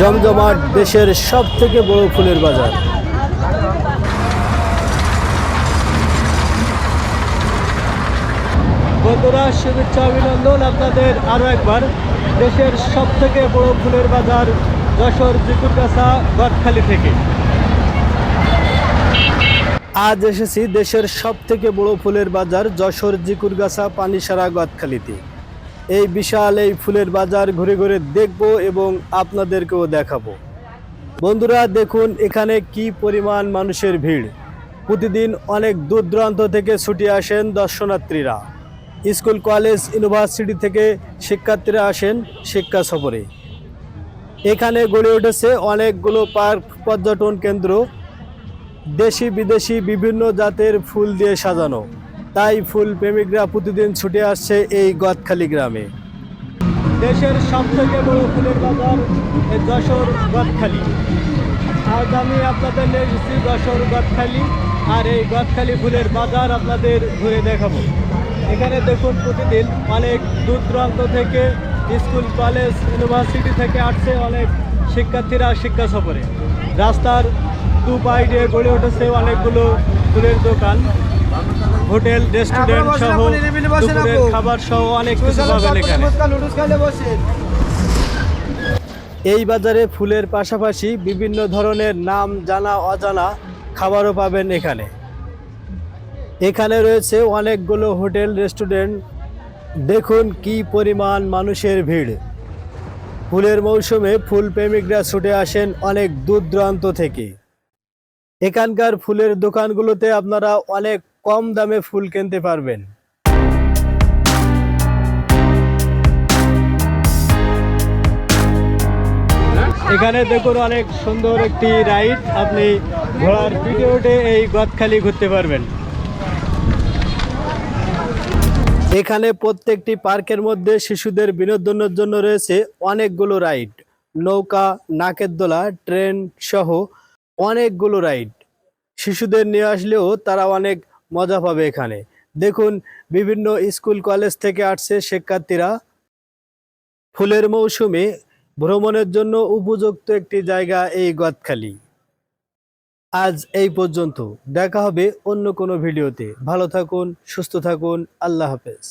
জমজমাট দেশের সব থেকে বড় ফুলের বাজার। বন্ধুরা শুভেচ্ছা অভিনন্দন আপনাদের আরও একবার। দেশের সব থেকে বড় ফুলের বাজার যশোর জিকুরগাছা গদখালি থেকে। আজ এসেছি দেশের সব থেকে বড় ফুলের বাজার যশোর জিকুরগাছা পানিসারা গদখালিতে এই বিশাল এই ফুলের বাজার ঘুরে ঘুরে দেখব এবং আপনাদেরকেও দেখাবো। বন্ধুরা, দেখুন এখানে কি পরিমাণ মানুষের ভিড়। প্রতিদিন অনেক দূর দূরান্ত থেকে ছুটে আসেন দর্শনার্থীরা। স্কুল, কলেজ, ইউনিভার্সিটি থেকে শিক্ষার্থীরা আসেন শিক্ষা সফরে। এখানে গড়ে উঠেছে অনেকগুলো পার্ক, পর্যটন কেন্দ্র। দেশি বিদেশি বিভিন্ন জাতের ফুল দিয়ে সাজানো। তাই ফুল প্রেমিকরা প্রতিদিন ছুটে আসছে এই গদখালি গ্রামে। দেশের সব থেকে বড় ফুলের বাজার যশোর গদখালি। আজ আমি আপনাদের নিয়ে এসেছি যশোর গদখালি, আর এই গদখালি ফুলের বাজার আপনাদের ঘুরে দেখাবো। এখানে দেখুন প্রতিদিন অনেক দূর দূরান্ত থেকে স্কুল, কলেজ, ইউনিভার্সিটি থেকে আসছে অনেক শিক্ষার্থীরা শিক্ষা সফরে। রাস্তার দু পাই দিয়ে গড়ে উঠেছে অনেকগুলো ফুলের দোকান। হোটেল রেস্টুরেন্ট সহ খাবার সহ অনেক কিছু পাবেন এখানে। এই বাজারে ফুলের পাশাপাশি বিভিন্ন ধরনের নাম জানা অজানা খাবারও পাবেন এখানে। এখানে রয়েছে অনেকগুলো হোটেল রেস্টুরেন্ট। দেখুন কি পরিমাণ মানুষের ভিড়। ফুলের মৌসুমে ফুল প্রেমিকরা ছুটে আসেন অনেক দূর দূরান্ত থেকে। এখানকার ফুলের দোকানগুলোতে আপনারা অনেক কম দামে ফুল কিনতে পারবেন। এখানে দেখুন অনেক সুন্দর একটি রাইড। আপনি ঘোড়ার পিঠে উঠে এই গদখালি ঘুরতে পারবেন। এখানে প্রত্যেকটি পার্কের মধ্যে শিশুদের বিনোদনের জন্য রয়েছে অনেকগুলো রাইড। নৌকা, নাকের দোলা, ট্রেন সহ অনেকগুলো রাইড। শিশুদের নিয়ে আসলেও তারা অনেক মজা পাবে এখানে। দেখুন, বিভিন্ন স্কুল, কলেজ থেকে আসছে শিক্ষার্থীরা। ফুলের মৌসুমে ভ্রমণের জন্য উপযুক্ত একটি জায়গা এই গদখালি। আজ এই পর্যন্ত। দেখা হবে অন্য কোনো ভিডিওতে। ভালো থাকুন, সুস্থ থাকুন। আল্লাহ হাফেজ।